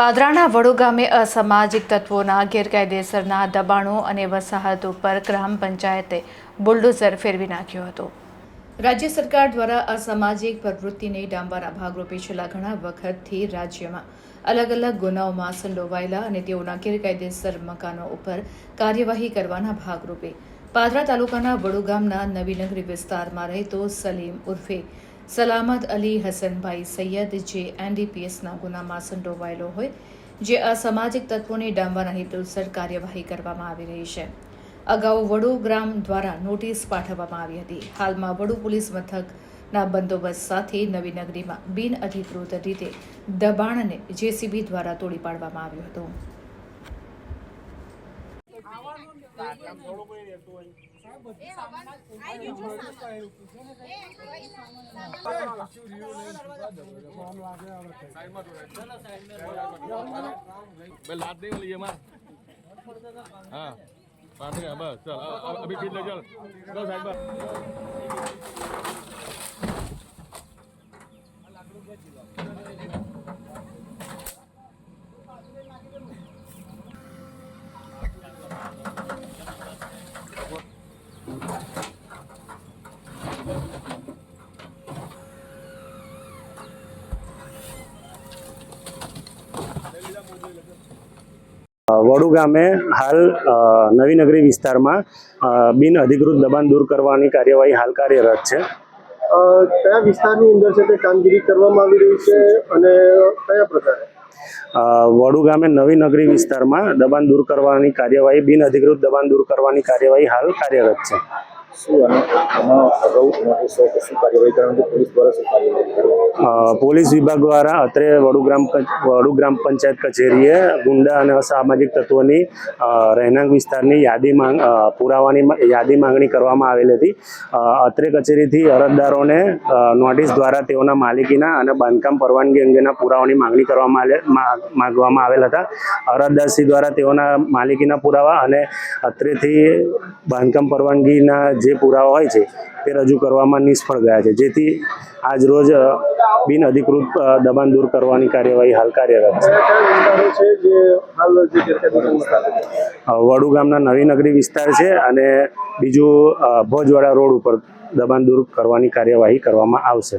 પાદરાના વડો ગામે અસામાજિક તત્વોના ગેરકાયદેસરના દબાણો અને વસાહત ઉપર ગ્રામ પંચાયતે બુલડોઝર ફેરવી નાખ્યો હતો. રાજ્ય સરકાર દ્વારા અસામાજિક પ્રવૃત્તિને ડામવાના ભાગરૂપે છેલ્લા ઘણા વખતથી રાજ્યમાં અલગ અલગ ગુનાઓમાં સંડોવાયેલા અને તેઓના ગેરકાયદેસર મકાનો ઉપર કાર્યવાહી કરવાના ભાગરૂપે પાદરા તાલુકાના વડુ ગામના નવીનગરી વિસ્તારમાં રહેતો સલીમ ઉર્ફે સલામત અલી હસનભાઈ સૈયદ જે એનડીપીએસના ગુનામાં સંડોવાયેલો હોય, જે અસામાજિક તત્વોને ડામવાના હેતુસર કાર્યવાહી કરવામાં આવી રહી છે. અગાઉ વડુ ગ્રામ દ્વારા નોટિસ પાઠવવામાં આવી હતી. હાલમાં વડુ પોલીસ મથકના બંદોબસ્ત સાથે નવી નગરીમાં બિનઅધિકૃત રીતે દબાણને જેસીબી દ્વારા તોડી પાડવામાં આવ્યું હતું. લાદ નહીં બોલીએ માં હા પાંચ બસ ચાલ અભી ચાલ સાહેબ વડુ ગામે હાલ નવીનગરી વિસ્તારમાં બિન અધિકૃત દબાણ દૂર કરવાની કાર્યવાહી હાલ કાર્યરત છે. કયા વિસ્તારની અંદર છે તે કામગીરી કરવામાં આવી રહી છે અને કયા પ્રકારે? વડુ ગામે નવી નગરી વિસ્તારમાં દબાણ દૂર કરવાની કાર્યવાહી બિન અધિકૃત દબાણ દૂર કરવાની કાર્યવાહી હાલ કાર્યરત છે. પોલીસ વિભાગ દ્વારા અત્રે વડુ વડુગ્રામ વડુ ગ્રામ પંચાયત કચેરીએ ગુંડા અને અસામાજિક તત્વોની રહેણાંક વિસ્તારની યાદી માંગ પુરાવાની યાદી માંગણી કરવામાં આવેલી હતી. અત્રે કચેરીથી અરજદારોને નોટિસ દ્વારા તેઓના માલિકીના અને બાંધકામ પરવાનગી અંગેના પુરાવાની માંગણી કરવામાં માંગવામાં આવેલ હતા. અરજદારશ્રી દ્વારા તેઓના માલિકીના પુરાવા અને અત્રેથી બાંધકામ પરવાનગીના જે પુરાવા હોય છે, તે રજૂ કરવામાં નિષ્ફળ ગયા છે. જેથી આજ રોજ બિન અધિકૃત દબાણ દૂર કરવાની કાર્યવાહી હાલ કાર્યરત છે. વડુ ગામના નવી નગરી વિસ્તાર છે અને બીજું ભોજવાડા રોડ ઉપર દબાણ દૂર કરવાની કાર્યવાહી કરવામાં આવશે.